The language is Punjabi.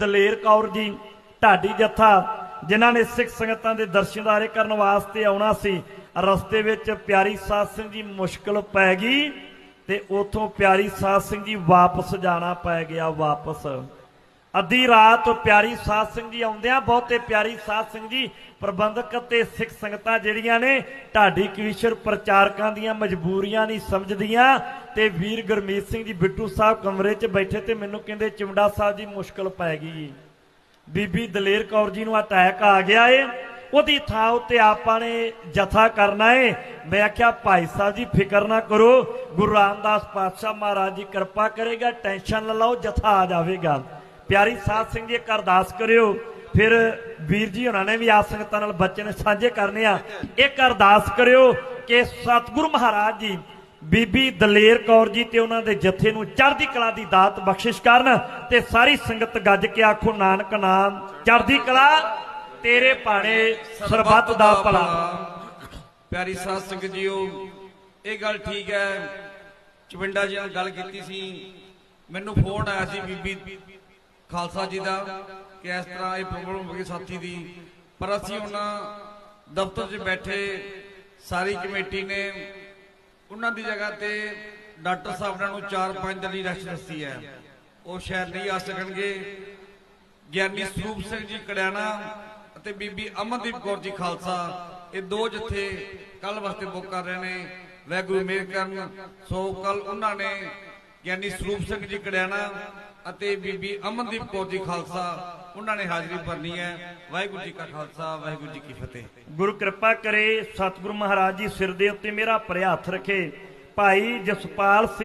ਦਲੇਰ ਕੌਰ ਜੀ, ਢਾਡੀ ਜੱਥਾ, ਜਿਨ੍ਹਾਂ ਨੇ ਸਿੱਖ ਸੰਗਤਾਂ ਦੇ ਦਰਸ਼ਨਦਾਰੇ ਕਰਨ ਵਾਸਤੇ ਆਉਣਾ ਸੀ, ਰਸਤੇ ਵਿੱਚ ਪਿਆਰੀ ਸਾਧ ਸਿੰਘ ਜੀ ਮੁਸ਼ਕਲ ਪੈ ਗਈ ਤੇ ਉਥੋਂ ਪਿਆਰੀ ਸਾਧ ਸਿੰਘ ਜੀ ਵਾਪਸ ਜਾਣਾ ਪੈ ਗਿਆ ਵਾਪਸ। ਅੱਧੀ ਰਾਤ ਪਿਆਰੀ ਸਾਧ ਸਿੰਘ ਜੀ ਆਉਂਦਿਆਂ ਬਹੁਤੇ ਪਿਆਰੀ ਸਾਧ ਸਿੰਘ ਜੀ, ਪ੍ਰਬੰਧਕ ਅਤੇ ਸਿੱਖ ਸੰਗਤਾਂ ਜਿਹੜੀਆਂ ਨੇ, ਢਾਡੀ ਕਵੀਸ਼ਰ ਪ੍ਰਚਾਰਕਾਂ ਦੀਆਂ ਮਜਬੂਰੀਆਂ ਨਹੀਂ ਸਮਝਦੀਆਂ ਤੇ ਵੀਰ ਗੁਰਮੀਤ ਸਿੰਘ ਜੀ ਬਿੱਟੂ ਸਾਹਿਬ ਕਮਰੇ 'ਚ ਬੈਠੇ ਤੇ ਮੈਨੂੰ ਕਹਿੰਦੇ ਚਿਮੜਾ ਸਾਹਿਬ ਜੀ, ਮੁਸ਼ਕਲ ਪੈ ਗਈ ਬੀਬੀ ਦਲੇਰ ਕੌਰ ਜੀ ਨੂੰ ਅਟੈਕ ਆ ਗਿਆ ਏ। ਉਹਦੀ ਥਾਂ ਉੱਤੇ ਆਪਾਂ ਨੇ ਜਥਾ ਕਰਨਾ ਏ। ਮੈਂ ਆਖਿਆ, ਭਾਈ ਸਾਹਿਬ ਜੀ, ਫਿਕਰ ਨਾ ਕਰੋ। ਗੁਰੂ ਰਾਮਦਾਸ ਪਾਤਸ਼ਾਹ ਮਹਾਰਾਜ ਜੀ ਕਿਰਪਾ ਕਰੇਗਾ। ਟੈਨਸ਼ਨ ਨਾ ਲਓ, ਜਥਾ ਆ ਜਾਵੇਗਾ। ਪਿਆਰੀ ਸਾਧ ਸਿੰਘ ਜੀ, ਇੱਕ ਅਰਦਾਸ ਕਰਿਓ। ਫਿਰ ਵੀਰ ਜੀ ਉਹਨਾਂ ਨੇ ਵੀ ਆਪ ਸੰਗਤਾਂ ਨਾਲ ਬਚਨ ਸਾਂਝੇ ਕਰਨੇ ਆ। ਇੱਕ ਅਰਦਾਸ ਕਰਿਓ ਕਿ ਸਤਿਗੁਰੂ ਮਹਾਰਾਜ ਜੀ, ਬੀਬੀ ਦਲੇਰ ਕੌਰ ਜੀ ਤੇ ਉਹਨਾਂ ਦੇ ਜਥੇ ਨੂੰ ਚੜ੍ਹਦੀ ਕਲਾ ਦੀ ਦਾਤ ਬਖਸ਼ਿਸ਼ ਕਰਨ ਤੇ ਸਾਰੀ ਸੰਗਤ ਗੱਜ ਕੇ ਆਖੋ, ਨਾਨਕ ਨਾਮ, ਚੜ੍ਹਦੀ ਕਲਾ, ਤੇਰੇ ਭਾਣੇ ਸਰਬੱਤ ਦਾ ਭਲਾ। ਪਿਆਰੀ ਸਾਧ ਸੰਗਤ ਜੀਓ, ਇਹ ਗੱਲ ਠੀਕ ਹੈ। ਚਵਿੰਡਾ ਜੀ ਨਾਲ ਗੱਲ ਕੀਤੀ ਸੀ। ਮੈਨੂੰ ਫੋਨ ਆਇਆ ਸੀ ਬੀਬੀ ਖਾਲਸਾ ਜੀ ਦਾ ਕਿ ਇਸ ਤਰ੍ਹਾਂ ਇਹ ਪ੍ਰੋਬਲਮ ਹੋ ਗਈ ਸਾਥੀ ਦੀ। ਪਰ ਅਸੀਂ ਉਹਨਾਂ ਦਫ਼ਤਰ 'ਚ ਬੈਠੇ, ਸਾਰੀ ਕਮੇਟੀ ਨੇ ਉਹਨਾਂ ਦੀ ਜਗ੍ਹਾ ਤੇ ਡਾਕਟਰ ਸਾਹਿਬ ਨੂੰ 4-5 ਦਿਨ ਦੀ ਰੈਸਟ ਦਿੱਤੀ ਹੈ। ਉਹ ਸ਼ਾਇਦ ਨਹੀਂ ਆ ਸਕਣਗੇ। ਗਿਆਨੀ ਸਰੂਪ ਸਿੰਘ ਜੀ ਕੜਿਆਣਾ ਅਤੇ ਬੀਬੀ ਅਮਨਦੀਪ ਕੌਰ ਜੀ ਖਾਲਸਾ, ਇਹ ਦੋ ਜਥੇ ਕੱਲ ਵਾਸਤੇ ਬੁੱਕ ਕਰ ਰਹੇ ਨੇ। ਵੈਗੁਰੂ ਮੇਰ ਕਰਨ। ਸੋ ਕੱਲ ਉਹਨਾਂ ਨੇ ਗਿਆਨੀ ਸਰੂਪ ਸਿੰਘ ਜੀ ਕੜਿਆਣਾ ਅਤੇ ਬੀਬੀ ਅਮਨਦੀਪ ਕੌਰ ਜੀ ਖਾਲਸਾ, ਉਹਨਾਂ ਨੇ ਹਾਜ਼ਰੀ ਭਰਨੀ ਹੈ। ਵਾਹਿਗੁਰੂ ਜੀ ਕਾ ਖਾਲਸਾ, ਵਾਹਿਗੁਰੂ ਜੀ ਕੀ ਫਤਿਹ। ਗੁਰੂ ਕਿਰਪਾ ਕਰੇ, ਸਤਿਗੁਰੂ ਮਹਾਰਾਜ ਜੀ ਸਿਰ ਦੇ ਉੱਤੇ ਮੇਰਾ ਭਰਿਆ ਹੱਥ ਰੱਖੇ। ਭਾਈ ਜਸਪਾਲ ਸਿੰਘ